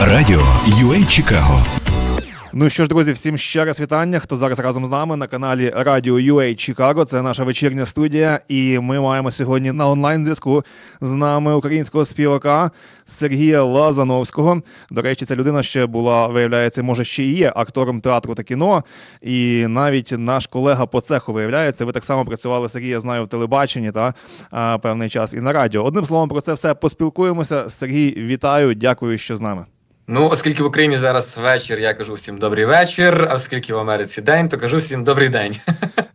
Радіо UA Чикаго. Ну що ж, друзі, всім ще раз вітання. Хто зараз разом з нами на каналі Радіо UA Чикаго. Це наша вечірня студія, і ми маємо сьогодні на онлайн зв'язку з нами українського співака Сергія Лазановського. До речі, ця людина ще була, виявляється, може ще і є актором театру та кіно. І навіть наш колега по цеху виявляється, ви так само працювали Сергій, я знаю в телебаченні та певний час і на радіо. Одним словом, про це все поспілкуємося. Сергій, вітаю, дякую, що з нами. Ну, оскільки в Україні зараз вечір, я кажу всім добрий вечір. А оскільки в Америці день, то кажу всім добрий день.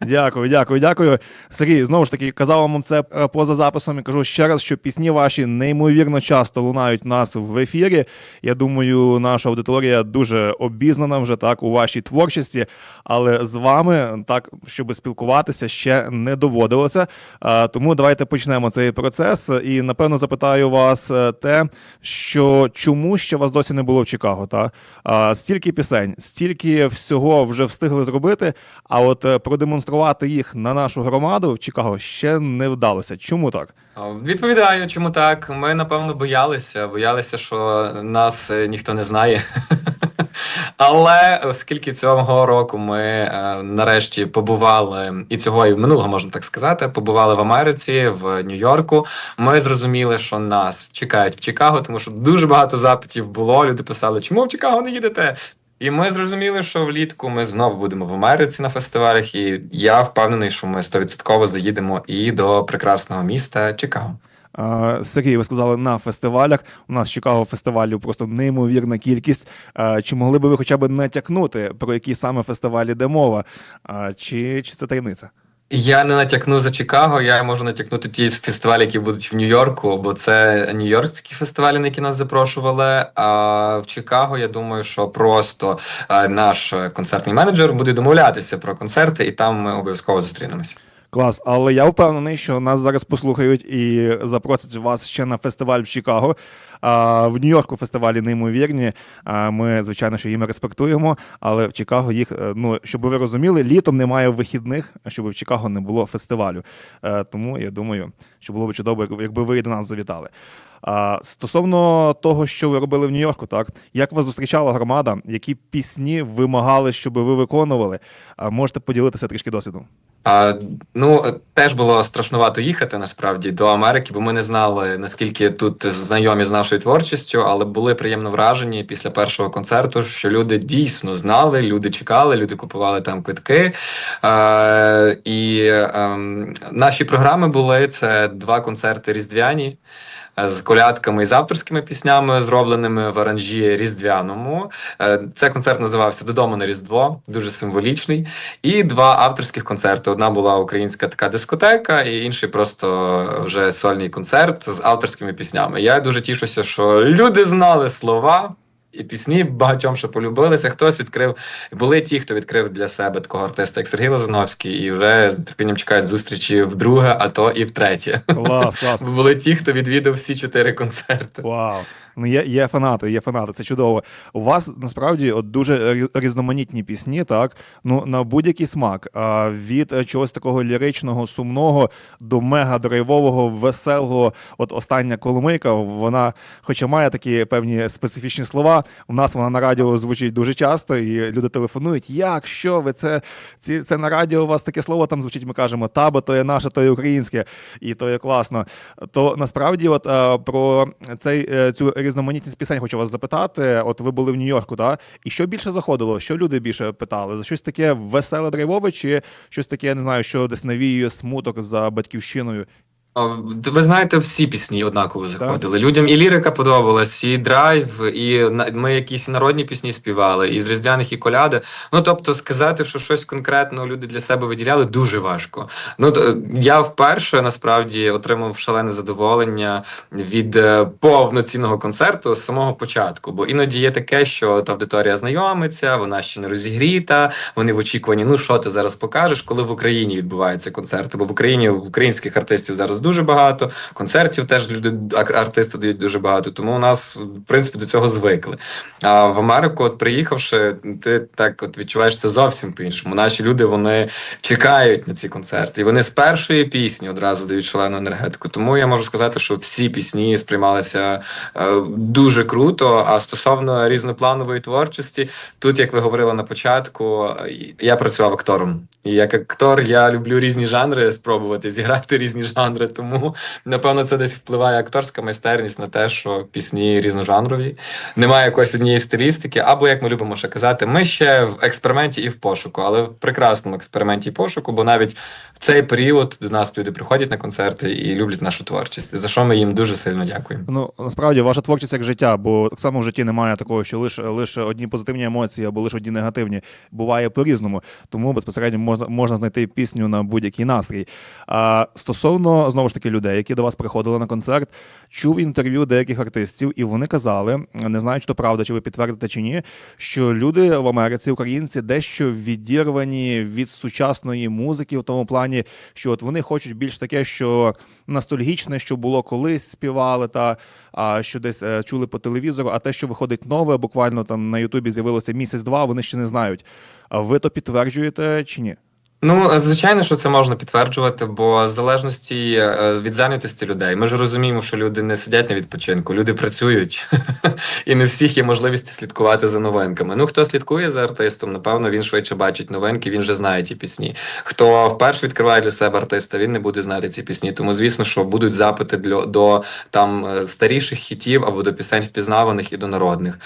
Дякую, дякую, дякую. Сергій, знову ж таки, казав вам це е, поза записом і кажу ще раз, що пісні ваші неймовірно часто лунають нас в ефірі. Я думаю, наша аудиторія дуже обізнана вже так у вашій творчості, але з вами так, щоб спілкуватися, ще не доводилося. Е, Тому давайте почнемо цей процес. І напевно запитаю вас е, те, що чому ще вас досі не було в Чикаго? Та А, стільки пісень, стільки всього вже встигли зробити. А от е, продемонструвати їх на нашу громаду в Чикаго ще не вдалося. Чому так? Відповідаю, чому так? Ми напевно боялися, боялися, що нас е, ніхто не знає. Але оскільки цього року ми е, нарешті побували, і цього і в минулого можна так сказати, побували в Америці, в Нью-Йорку. Ми зрозуміли, що нас чекають в Чикаго, тому що дуже багато запитів було. Люди писали, чому в Чикаго не їдете? І ми зрозуміли, що влітку ми знову будемо в Америці на фестивалях, і я впевнений, що ми стовідсотково заїдемо і до прекрасного міста Чикаго. Сергій, ви сказали на фестивалях. У нас Чикаго фестивалів просто неймовірна кількість. Чи могли би ви хоча б натякнути, про які саме фестивалі йде мова? Чи, чи це таємниця? Я не натякну за Чикаго, я можу натякнути ті фестивалі, які будуть в Нью-Йорку, бо це нью-йоркські фестивалі, на які нас запрошували. А в Чикаго я думаю, що просто наш концертний менеджер буде домовлятися про концерти, і там ми обов'язково зустрінемося. Клас, але я впевнений, що нас зараз послухають і запросять вас ще на фестиваль в Чикаго. А в Нью-Йорку фестивалі неймовірні. Ми, звичайно, що їм респектуємо, але в Чикаго їх, е, ну щоб ви розуміли, літом немає вихідних, щоб в Чикаго не було фестивалю. Е, Тому я думаю, що було б чудово, якби ви до нас завітали. Стосовно того, що ви робили в Нью-Йорку, так як вас зустрічала громада, які пісні вимагали, щоб ви виконували? Можете поділитися трішки досвідом? А, ну, теж було страшнувато їхати насправді до Америки, бо ми не знали, наскільки тут знайомі з нашою творчістю, але були приємно вражені після першого концерту, що люди дійсно знали, люди чекали, люди купували там квитки. А, і а, наші програми були це два концерти різдвяні. Е, З колядками і з авторськими піснями, зробленими в аранжі різдвяному. Е, Це концерт називався Додому на Різдво, дуже символічний. І два авторських концерти. Одна була українська така дискотека, і інший просто вже сольний концерт з авторськими піснями. Я дуже тішуся, що люди знали слова. І пісні багатьом що полюбилися. Хтось відкрив, були ті, хто відкрив для себе такого артиста, як Сергій Лозановський, і вже з терпінням чекають зустрічі вдруге, а то і втретє. Клас, клас. Були ті, хто відвідав всі чотири концерти. Вау. Ну, є, є фанати, є фанати, це чудово. У вас насправді от дуже різноманітні пісні, так? Ну, на будь-який смак. А від е, чогось такого ліричного, сумного до мега драйвового, веселого. От остання коломийка, вона, хоча має такі певні специфічні слова, у нас вона на радіо звучить дуже часто, і люди телефонують. Як, що ви це? Ці, це на радіо у вас таке слово там звучить, ми кажемо, табо, то є наше, то є українське, і то є класно. То насправді, от е, про цей е, цю різноманітність пісень хочу вас запитати. От ви були в Нью-Йорку, так? І що більше заходило? Що люди більше питали? За щось таке веселе драйвове, чи щось таке, я не знаю, що десь навіює смуток за батьківщиною? Ви знаєте, всі пісні однаково заходили. Людям і лірика подобалась, і драйв, і ми якісь народні пісні співали, і з різдвяних, і коляди. Ну тобто, сказати, що щось конкретно люди для себе виділяли, дуже важко. Ну я вперше насправді отримав шалене задоволення від е, повноцінного концерту з самого початку. Бо іноді є таке, що от аудиторія знайомиться, вона ще не розігріта, вони в очікуванні, ну що ти зараз покажеш, коли в Україні відбуваються концерти. Бо в Україні в українських артистів зараз дуже багато, концертів теж люди ар- артисти дають дуже багато. Тому у нас в принципі до цього звикли. А в Америку, от приїхавши, ти так от відчуваєш це зовсім по-іншому. Наші люди вони чекають на ці концерти, і вони з першої пісні одразу дають шалену енергетику. Тому я можу сказати, що всі пісні сприймалися е, дуже круто. А стосовно різнопланової творчості, тут, як ви говорили на початку, е, я працював актором. І як актор я люблю різні жанри спробувати зіграти різні жанри. Тому напевно це десь впливає акторська майстерність на те, що пісні різножанрові. Немає якоїсь однієї стилістики, або як ми любимо ще казати, ми ще в експерименті і в пошуку, але в прекрасному експерименті і пошуку, бо навіть в цей період до нас люди приходять на концерти і люблять нашу творчість. За що ми їм дуже сильно дякуємо. Ну насправді ваша творчість як життя, бо так само в житті немає такого, що лише лише одні позитивні емоції або лише одні негативні. Буває по-різному. Тому безпосередньо можна можна знайти пісню на будь-який настрій. А стосовно знову ж таки людей, які до вас приходили на концерт, чув інтерв'ю деяких артистів, і вони казали, не знаю, чи то правда, чи ви підтвердите чи ні, що люди в Америці, українці, дещо відірвані від сучасної музики в тому плані, що от вони хочуть більш таке, що ностальгічне, що було колись співали, та а що десь е, чули по телевізору. А те, що виходить нове, буквально там на Ютубі з'явилося місяць-два, вони ще не знають. А ви то підтверджуєте чи ні? Ну, звичайно, що це можна підтверджувати, бо в залежності е, від зайнятості людей. Ми ж розуміємо, що люди не сидять на відпочинку, люди працюють, і не всіх є можливість слідкувати за новинками. Ну, хто слідкує за артистом, напевно, він швидше бачить новинки, він вже знає ті пісні. Хто вперше відкриває для себе артиста, він не буде знати ці пісні. Тому, звісно, що будуть запити для до там е, старіших хітів або до пісень впізнаваних і до народних.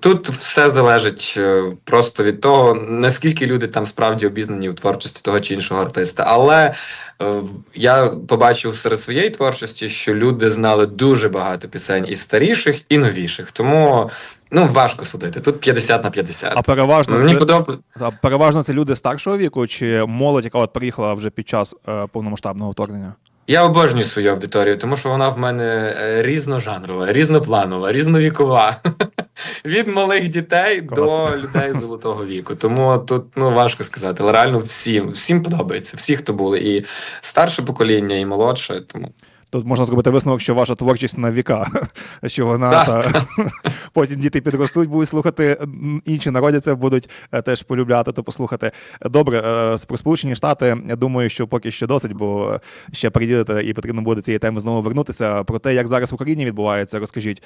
Тут все залежить е, просто від того, наскільки люди там справді обізнані в творчості того чи іншого артиста. Але е, я побачив серед своєї творчості, що люди знали дуже багато пісень і старіших, і новіших. Тому ну важко судити. Тут 50 на 50. А переважно Мені це, подоб... а переважно це люди старшого віку, чи молодь, яка от приїхала вже під час е, повномасштабного вторгнення? Я обожнюю свою аудиторію, тому що вона в мене е, різножанрова, різнопланова, різновікова. Від малих дітей Клас. до людей золотого віку. Тому тут ну важко сказати, але реально всім всім подобається. Всі, хто були, і старше покоління, і молодше. Тому Тут можна зробити висновок, що ваша творчість на віка, що вона та, потім діти підростуть, будуть слухати, інші народяться, будуть е, теж полюбляти то послухати. Добре, е, про Сполучені Штати, я думаю, що поки що досить, бо ще приїдете і потрібно буде цієї теми знову вернутися. Про те, як зараз в Україні відбувається, розкажіть,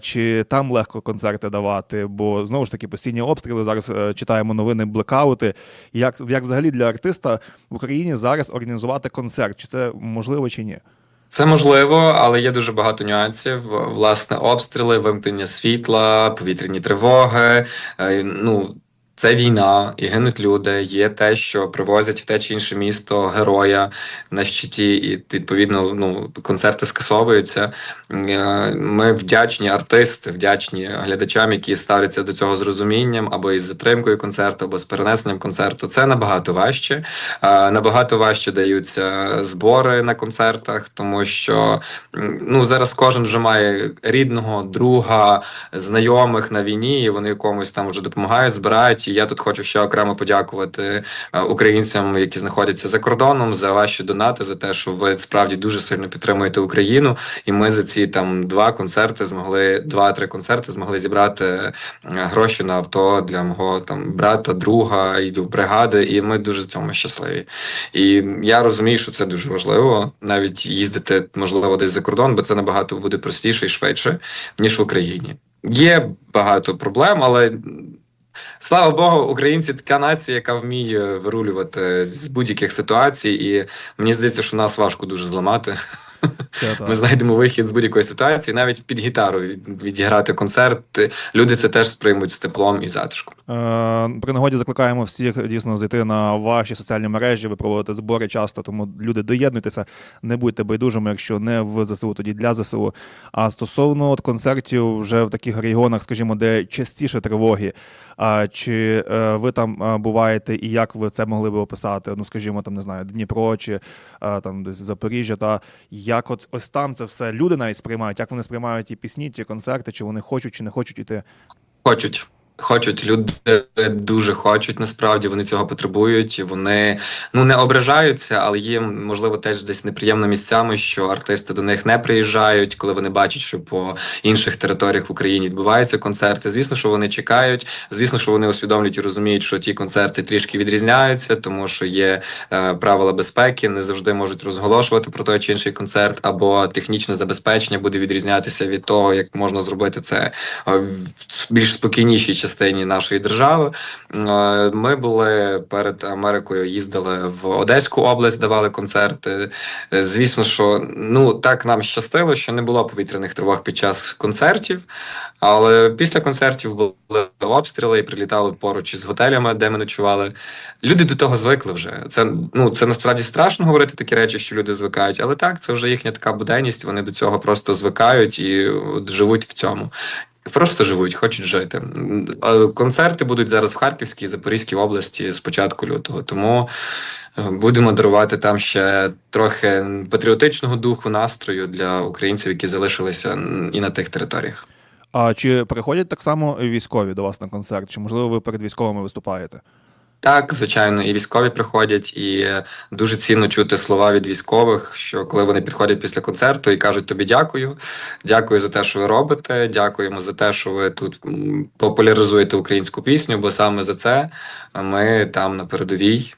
чи там легко концерти давати? Бо знову ж таки постійні обстріли. Зараз е, читаємо новини, блекаути. Як, як взагалі для артиста в Україні зараз організувати концерт? Чи це можливо чи ні? Це можливо, але є дуже багато нюансів. Власне, обстріли, вимкнення світла, повітряні тривоги. е, Ну, це війна, і гинуть люди. Є те, що привозять в те чи інше місто героя на щиті, і відповідно ну, концерти скасовуються. Е, Ми вдячні артисти, вдячні глядачам, які ставляться до цього з розумінням або із затримкою концерту, або з перенесенням концерту. Це набагато важче. Е, Набагато важче даються збори на концертах, тому що ну зараз кожен вже має рідного, друга, знайомих на війні, і вони комусь там вже допомагають, збирають. Я тут хочу ще окремо подякувати е, українцям, які знаходяться за кордоном, за ваші донати, за те, що ви справді дуже сильно підтримуєте Україну. І ми за ці там два концерти змогли, два-три концерти змогли зібрати е, гроші на авто для мого там брата, друга і бригади. І ми дуже цьому щасливі. І я розумію, що це дуже важливо, навіть їздити можливо десь за кордон, бо це набагато буде простіше і швидше ніж в Україні. Є багато проблем, але слава Богу, українці така нація, яка вміє вирулювати з будь-яких ситуацій, і мені здається, що нас важко дуже зламати. Ми знайдемо вихід з будь-якої ситуації, навіть під гітару від- відіграти концерт. Люди це теж сприймуть з теплом і затишком. Е, При нагоді закликаємо всіх дійсно зайти на ваші соціальні мережі. Ви проводите збори часто, тому люди доєднуйтеся, не будьте байдужими, якщо не в ЗСУ, тоді для ЗСУ. А стосовно от концертів вже в таких регіонах, скажімо, де частіше тривоги. А чи е, ви там е, буваєте, і як ви це могли би описати? Ну, скажімо, там не знаю, Дніпро чи е, там десь Запоріжжя, та як от ось там це все люди навіть сприймають, як вони сприймають ті пісні, ті концерти, чи вони хочуть, чи не хочуть іти? Хочуть. Хочуть люди дуже хочуть. Насправді вони цього потребують. Вони ну не ображаються, але їм можливо теж десь неприємно місцями, що артисти до них не приїжджають, коли вони бачать, що по інших територіях в Україні відбуваються концерти. Звісно, що вони чекають. Звісно, що вони усвідомлюють і розуміють, що ті концерти трішки відрізняються, тому що є е, правила безпеки, не завжди можуть розголошувати про той чи інший концерт, або технічне забезпечення буде відрізнятися від того, як можна зробити це в більш спокійнішій частині нашої держави. Е, Ми були перед Америкою, їздили в Одеську область, давали концерти. Е, Звісно, що ну так нам щастило, що не було повітряних тривог під час концертів. Але після концертів були обстріли і прилітали поруч із готелями, де ми ночували. Люди до того звикли вже. Це ну це насправді страшно говорити такі речі, що люди звикають, але так, це вже їхня така буденність. Вони до цього просто звикають і от, живуть в цьому. Просто живуть, хочуть жити. Концерти будуть зараз в Харківській, Запорізькій області з початку лютого. Тому е, будемо дарувати там ще трохи патріотичного духу, настрою для українців, які залишилися і на тих територіях. А чи приходять так само військові до вас на концерт? Чи можливо ви перед військовими виступаєте? Так, звичайно, і військові приходять, і е, дуже цінно чути слова від військових, що коли вони підходять після концерту і кажуть тобі дякую, дякую за те, що ви робите. Дякуємо за те, що ви тут популяризуєте українську пісню, бо саме за це ми там на передовій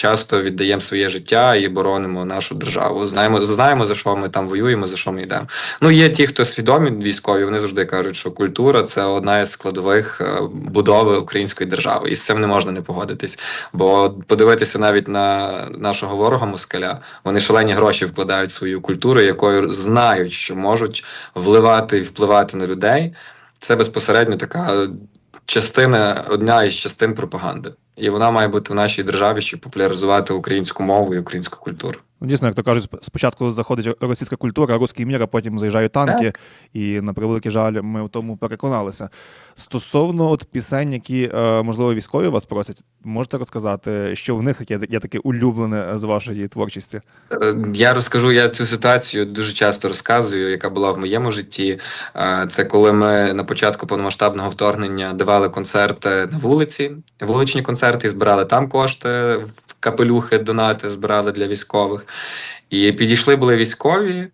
часто віддаємо своє життя і боронимо нашу державу. Знаємо, знаємо за що ми там воюємо, за що ми йдемо. Ну є ті, хто свідомі військові, вони завжди кажуть, що культура це одна із складових е, будови української держави, і з цим не можна не погодитись. Бо подивитися навіть на нашого ворога москаля, вони шалені гроші вкладають в свою культуру, якою знають, що можуть вливати і впливати на людей. Це безпосередньо така частина, одна із частин пропаганди. І вона має бути в нашій державі, щоб популяризувати українську мову і українську культуру. Ну, дійсно, як то кажуть, спочатку заходить російська культура, русський мір, а потім заїжджають танки, і на превеликий жаль, ми в тому переконалися. Стосовно от пісень, які, е, можливо, військові вас просять, можете розказати, що в них є, є таке улюблене з вашої творчості? Е, Я розкажу, я цю ситуацію дуже часто розказую, яка була в моєму житті. Е, Це коли ми на початку повномасштабного вторгнення давали концерти на вулиці, вуличні концерти, і збирали там кошти, в капелюхи, донати збирали для військових. І підійшли були військові.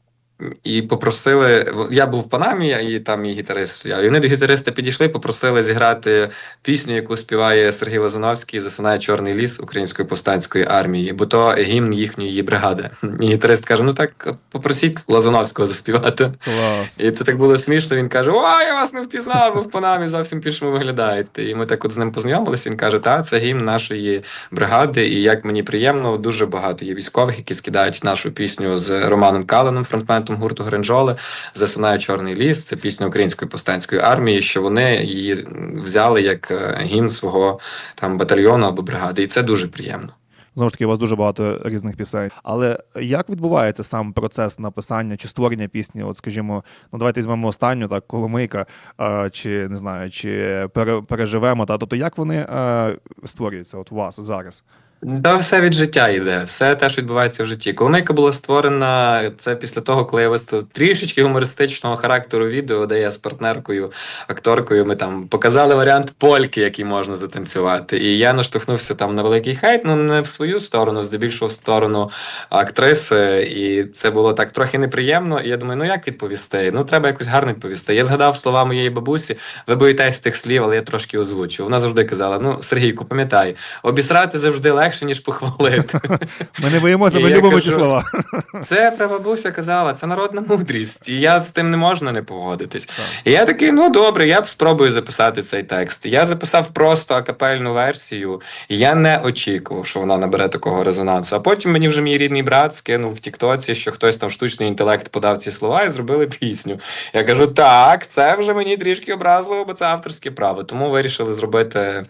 І попросили, я був в Панамі, і там і гітарист стояв. І вони до гітариста підійшли, попросили зіграти пісню, яку співає Сергій Лазановський Засинає Чорний ліс Української повстанської армії, бо то гімн їхньої бригади. І гітарист каже: Ну так попросіть Лазановського заспівати. Клас. І це так було смішно. Він каже: О, я вас не впізнав, ви в Панамі зовсім пішому виглядаєте. І ми так от з ним познайомилися. Він каже: Та, це гімн нашої бригади. І як мені приємно, дуже багато є військових, які скидають нашу пісню з Романом Каленом, фронтментом гурту Гринджоли, Засинає Чорний ліс. Це пісня Української повстанської армії, що вони її взяли як е, гімн свого там батальйону або бригади. І це дуже приємно. Знову ж таки, у вас дуже багато різних пісень. Але як відбувається сам процес написання чи створення пісні? От, скажімо, ну давайте візьмемо останню, так, Коломийка, а, чи не знаю, чи пере, переживемо. Та тобто, як вони а, створюються от у вас зараз? Да, все від життя йде, все те, що відбувається в житті. Коломийка була створена це після того, коли я виставив трішечки гумористичного характеру відео, де я з партнеркою, акторкою, ми там показали варіант польки, який можна затанцювати. І я наштовхнувся там на великий хейт, ну не в свою сторону, здебільшого сторону актриси. І це було так трохи неприємно. І я думаю, ну як відповісти? Ну треба якось гарно відповісти. Я згадав слова моєї бабусі, ви боїтесь цих слів, але я трошки озвучу. Вона завжди казала: Ну, Сергійку, пам'ятай, обісрати завжди легше, ніж похвалити. Ми не боїмося, ми любимо ті слова. Це прабабуся казала, це народна мудрість, і я з тим не можна не погодитись. І я такий, ну добре, я б спробую записати цей текст. Я записав просто акапельну версію, і я не очікував, що вона набере такого резонансу. А потім мені вже мій рідний брат скинув в Тіктоці, що хтось там штучний інтелект подав ці слова і зробили пісню. Я кажу, так, це вже мені трішки образливо, бо це авторське право. Тому вирішили зробити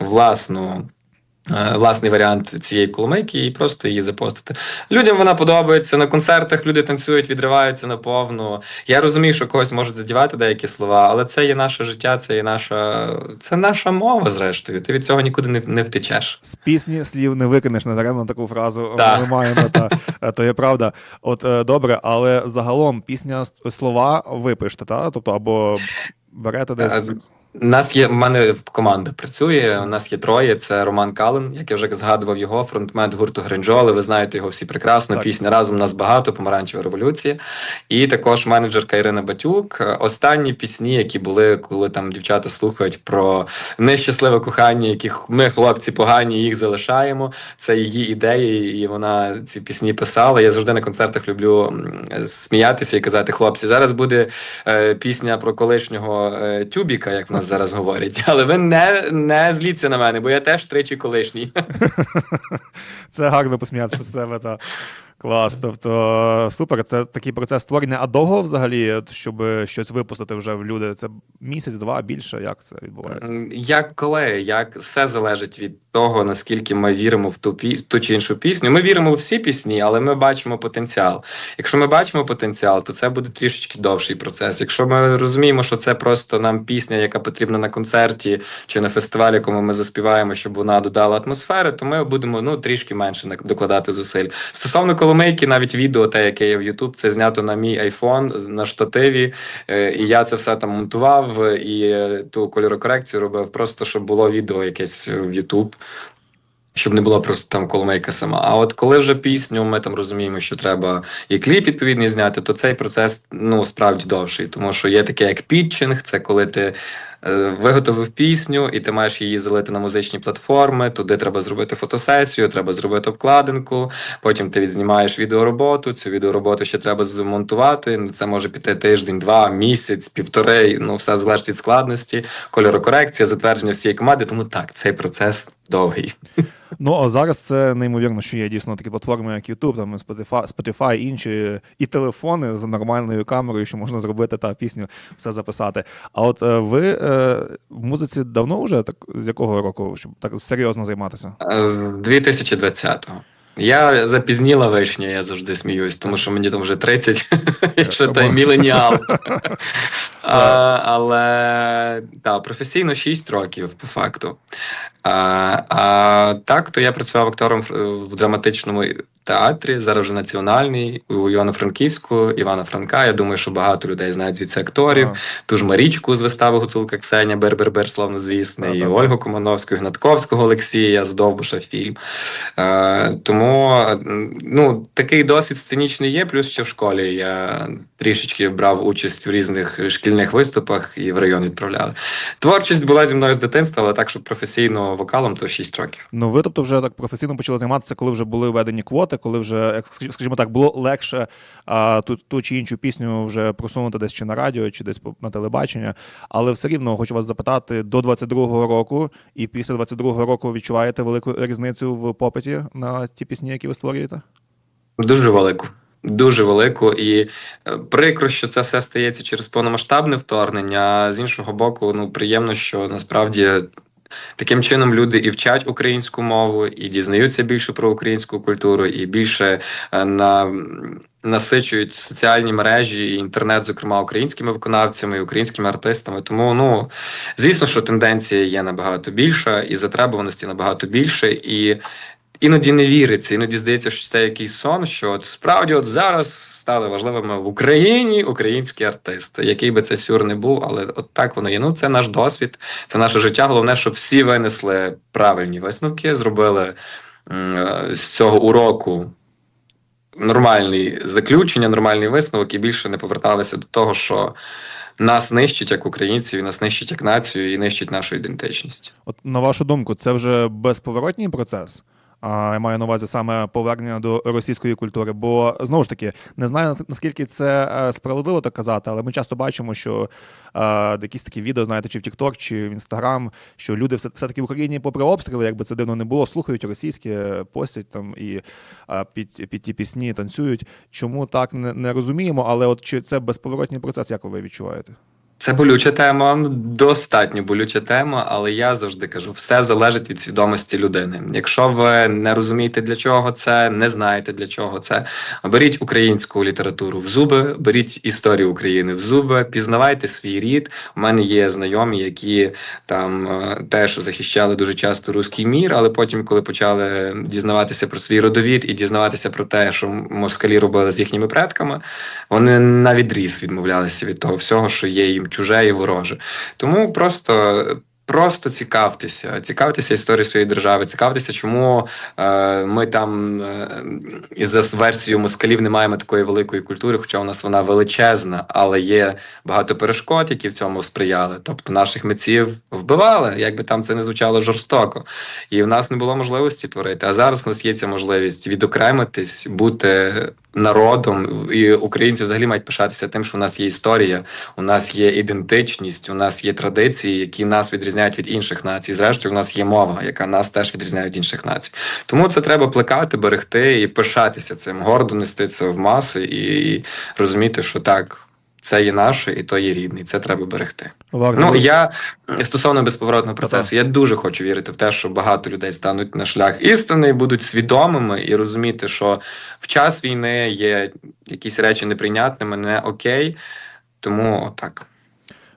власну. Е, Власний варіант цієї коломийки і просто її запостити. Людям вона подобається на концертах. Люди танцюють, відриваються наповну. Я розумію, що когось можуть задівати деякі слова, але це є наше життя, це є наша, це наша мова. Зрештою, ти від цього нікуди не, не втечеш. З пісні слів не викинеш надаремно таку фразу. Так. Ми маємо та е, то є правда. От е, добре, але загалом пісня слова ви пишете, та? Тобто або берете десь. У нас є в мене команда працює. У нас є троє. Це Роман Калин, як я вже згадував його, фронтмен гурту Гринджоли. Ви знаєте його всі прекрасно. Так. Пісня разом нас багато, помаранчева революція. І також менеджерка Ірина Батюк. Останні пісні, які були, коли там дівчата слухають про нещасливе кохання, яких ми, хлопці, погані, їх залишаємо. Це її ідеї, і вона ці пісні писала. Я завжди на концертах люблю сміятися і казати: хлопці, зараз буде е, пісня про колишнього е, тюбіка, як в нас зараз говорять. Але ви не, не зліться на мене, бо я теж тричі колишній. Це гарно посміятися з себе. Та. Клас. Тобто супер, це такий процес створення. А довго взагалі, щоб щось випустити вже в люди? Це місяць, два, більше. Як це відбувається? Як коли, як все залежить від того, наскільки ми віримо в ту піс... ту чи іншу пісню. Ми віримо у всі пісні, але ми бачимо потенціал. Якщо ми бачимо потенціал, то це буде трішечки довший процес. Якщо ми розуміємо, що це просто нам пісня, яка потрібна на концерті чи на фестивалі, якому ми заспіваємо, щоб вона додала атмосфери, то ми будемо ну трішки менше докладати зусиль. Стосовно коломейки, навіть відео, те, яке є в YouTube, це знято на мій iPhone на штативі. Е, І я це все там монтував і ту кольорокорекцію робив, просто щоб було відео якесь в YouTube. Щоб не було просто там коломейка сама. А от коли вже пісню, ми там розуміємо, що треба і кліп відповідний зняти, то цей процес ну справді довший, тому що є таке як підчинг, це коли ти виготовив пісню, і ти маєш її залити на музичні платформи. Туди треба зробити фотосесію, треба зробити обкладинку. Потім ти відзнімаєш відеороботу. Цю відеороботу ще треба змонтувати. Це може піти тиждень, два, місяць, півтори. Ну все залежить від складності, кольорокорекція, затвердження всієї команди. Тому так, цей процес довгий. Ну а зараз це неймовірно, що є дійсно такі платформи, як YouTube, там Spotify, Spotify, інші і телефони з нормальною камерою, що можна зробити та пісню, все записати. А от е, ви е, в музиці давно вже так з якого року, щоб так серйозно займатися? Е, З 2020-го. Я запізніла вишня, я завжди сміюсь, тому що мені там вже 30, я ще той міленіал. А, але так, професійно 6 років по факту. А, а так, то я працював актором в драматичному театрі, зараз вже національний, у Івано-Франківську, Івана Франка. Я думаю, що багато людей знають звідси акторів. А, Ту ж Марічку з вистави Гуцулка Ксеня, Бер-Бер-Бер, славнозвісний, і. Ольгу Комановську, Гнатковського Олексія з Довбуша фільм. Е, тому ну, такий досвід сценічний є, плюс ще в школі я трішечки брав участь в різних шкільних виступах і в район відправляли. Творчість була зі мною з дитинства, але так, щоб професійно вокалом, то 6 років. Ну ви тобто вже так професійно почали займатися, коли вже були введені квоти, коли вже, скажімо так, було легше а, ту, ту чи іншу пісню вже просунути десь чи на радіо, чи десь на телебачення. Але все рівно хочу вас запитати до 22-го року, і після 22-го року відчуваєте велику різницю в попиті на ті пісні, які ви створюєте? Дуже велику. Дуже велику і е, прикро, що це все стається через повномасштабне вторгнення. А з іншого боку, ну приємно, що насправді таким чином люди і вчать українську мову, і дізнаються більше про українську культуру, і більше е, на насичують соціальні мережі і інтернет, зокрема українськими виконавцями, і українськими артистами. Тому ну звісно, що тенденція є набагато більша, і затребуваності набагато більше. І іноді не віриться, іноді здається, що це якийсь сон, що от справді от зараз стали важливими в Україні українські артисти, який би це сюр не був, але от так воно є. Ну це наш досвід, це наше життя. Головне, щоб всі винесли правильні висновки, зробили е, з цього уроку. Нормальний заключення, нормальний висновок, і більше не поверталися до того, що нас нищить як українців, і нас нищить як націю, і нищить нашу ідентичність. От на вашу думку, це вже безповоротній процес? Я маю на увазі саме повернення до російської культури. Бо знову ж таки не знаю наскільки це е, справедливо так казати, але ми часто бачимо, що е, якісь такі відео, знаєте, чи в TikTok, чи в Instagram, що люди все, все-таки в Україні, попри обстріли, якби це дивно не було, слухають російське, постять там і е, під, під ті пісні танцюють. Чому так не, не розуміємо? Але от чи це безповоротній процес, як ви відчуваєте? Це болюча тема, достатньо болюча тема, але я завжди кажу, все залежить від свідомості людини. Якщо ви не розумієте, для чого це, не знаєте для чого це, беріть українську літературу в зуби, беріть історію України в зуби, пізнавайте свій рід. У мене є знайомі, які там е, теж захищали дуже часто руський мір, але потім, коли почали дізнаватися про свій родовід і дізнаватися про те, що москалі робили з їхніми предками, вони на відріз відмовлялися від того всього, що є їм чуже і вороже. Тому просто. Просто цікавтеся, цікавтеся історією своєї держави, цікавтеся, чому е, ми там е, із версією москалів не маємо такої великої культури, хоча у нас вона величезна, але є багато перешкод, які в цьому сприяли. Тобто наших митців вбивали, як би там це не звучало жорстоко, і в нас не було можливості творити. А зараз у нас є ця можливість відокремитись, бути народом, і українці взагалі мають пишатися тим, що у нас є історія, у нас є ідентичність, у нас є традиції, які нас відрізняють від інших націй. Зрештою, у нас є мова, яка нас теж відрізняє від інших націй. Тому це треба плекати, берегти і пишатися цим, гордо нести це в маси і, і розуміти, що так. Це є наше, і то є рідний. Це треба берегти. Варто Ну я стосовно безповоротного процесу, я дуже хочу вірити в те, що багато людей стануть на шлях істини і будуть свідомими і розуміти, що в час війни є якісь речі неприйнятними, не окей. Тому так.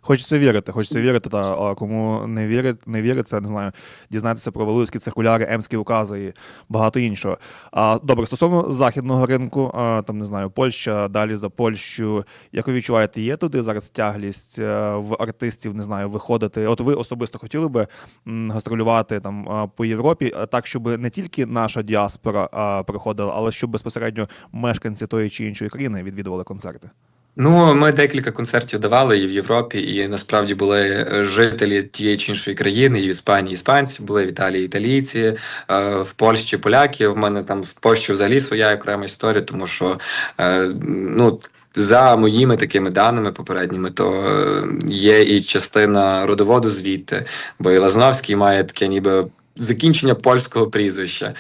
Хочеться вірити, хочеться вірити, та а кому не вірить, не віриться, не знаю, дізнатися про Валуївські циркуляри, емські укази і багато іншого. А добре, стосовно західного ринку, а, там не знаю, Польща, далі за Польщу. Як ви відчуваєте, є туди зараз тяглість е, в артистів, не знаю, виходити? От ви особисто хотіли би гастролювати там а, по Європі, а так, щоб не тільки наша діаспора а, приходила, але щоб безпосередньо мешканці тої чи іншої країни відвідували концерти. Ну, ми декілька концертів давали і в Європі, і насправді були е, жителі тієї чи іншої країни, і в Іспанії іспанці, були в Італії італійці, е, в Польщі поляки. В мене там з Польщі взагалі своя окрема історія, тому що е, ну. За моїми такими даними попередніми, то є і частина родоводу звідти, бо і Лазновський має таке ніби закінчення польського прізвища.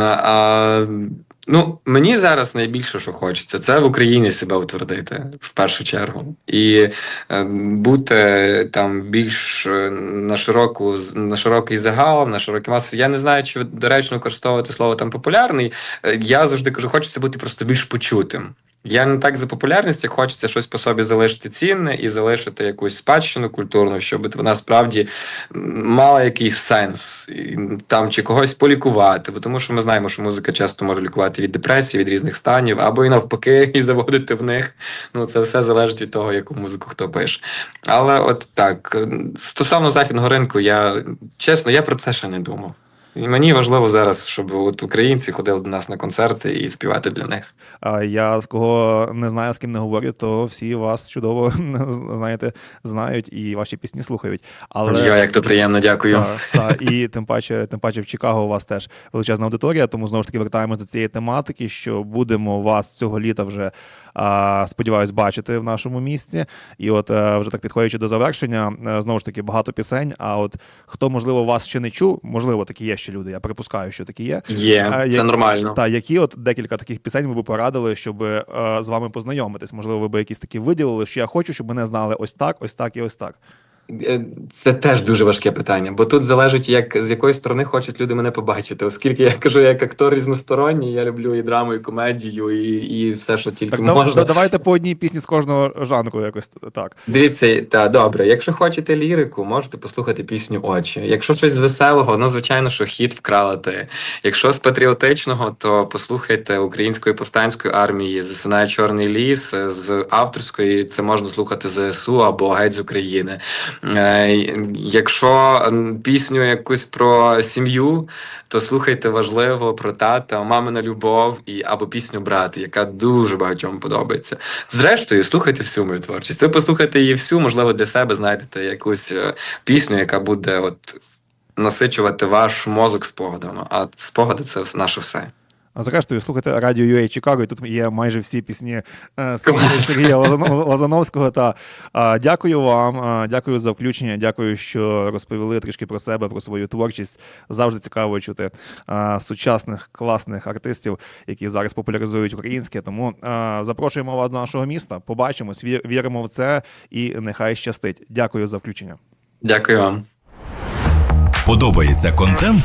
А, ну, мені зараз найбільше, що хочеться, це в Україні себе утвердити в першу чергу. І е, бути там більш е, на широку на широкий загал, на широкі маси. Я не знаю, чи доречно використовувати слово там популярний. Е, Я завжди кажу, хочеться бути просто більш почутим. Я не так за популярність, хочеться щось по собі залишити цінне і залишити якусь спадщину культурну, щоб вона справді мала якийсь сенс там чи когось полікувати. Бо тому що ми знаємо, що музика часто може лікувати від депресії, від різних станів, або і навпаки, і заводити в них. Ну це все залежить від того, яку музику хто пише. Але от так стосовно західного ринку, я чесно, я про це ще не думав. І мені важливо зараз, щоб от українці ходили до нас на концерти і співати для них. А я з кого не знаю, з ким не говорю, то всі вас чудово знаєте, знають і ваші пісні слухають. Але Йо, як то приємно, дякую. та, та, і тим паче, тим паче в Чикаго у вас теж величезна аудиторія, тому знову ж таки вертаємось до цієї тематики, що будемо вас цього літа вже сподіваюсь бачити в нашому місті. І от е, вже так підходячи до завершення, е, знову ж таки багато пісень. А от хто можливо вас ще не чув, можливо, такі є ще люди. Я припускаю, що такі є. Є, А, це як- нормально. Та які от декілька таких пісень ви б порадили, щоб е, з вами познайомитись? Можливо, ви б якісь такі виділили, що я хочу, щоб мене знали ось так, ось так і ось так. Е, Це теж дуже важке питання, бо тут залежить, як з якої сторони хочуть люди мене побачити. Оскільки я кажу, я як актор різносторонній, я люблю і драму, і комедію, і, і все, що тільки Так можна. давайте по одній пісні з кожного жанру, якось так. Дивіться, та добре. Якщо хочете лірику, можете послухати пісню Очі. Якщо щось з веселого, ну звичайно, що хіт вкрала ти. Якщо з патріотичного, то послухайте української повстанської армії Засинає Чорний ліс. З авторської це можна слухати ЗСУ або Геть з України. Е, Якщо пісню якусь про сім'ю, то слухайте важливо про тата, мамина любов і або пісню брат, яка дуже багатьом подобається. Зрештою, слухайте всю мою творчість. Ви послухайте її всю, можливо, для себе знайдете якусь е, пісню, яка буде от насичувати ваш мозок спогадами. А спогади це наше все. А зрештою, слухайте радіо UA Чикаго, і тут є майже всі пісні е, Сергія. Лазановського. Та а, дякую вам, а, дякую за включення. Дякую, що розповіли трішки про себе, про свою творчість. Завжди цікаво чути а, сучасних класних артистів, які зараз популяризують українське. Тому а, запрошуємо вас до нашого міста. Побачимось, ві- віримо в це і нехай щастить. Дякую за включення. Дякую вам. Подобається контент?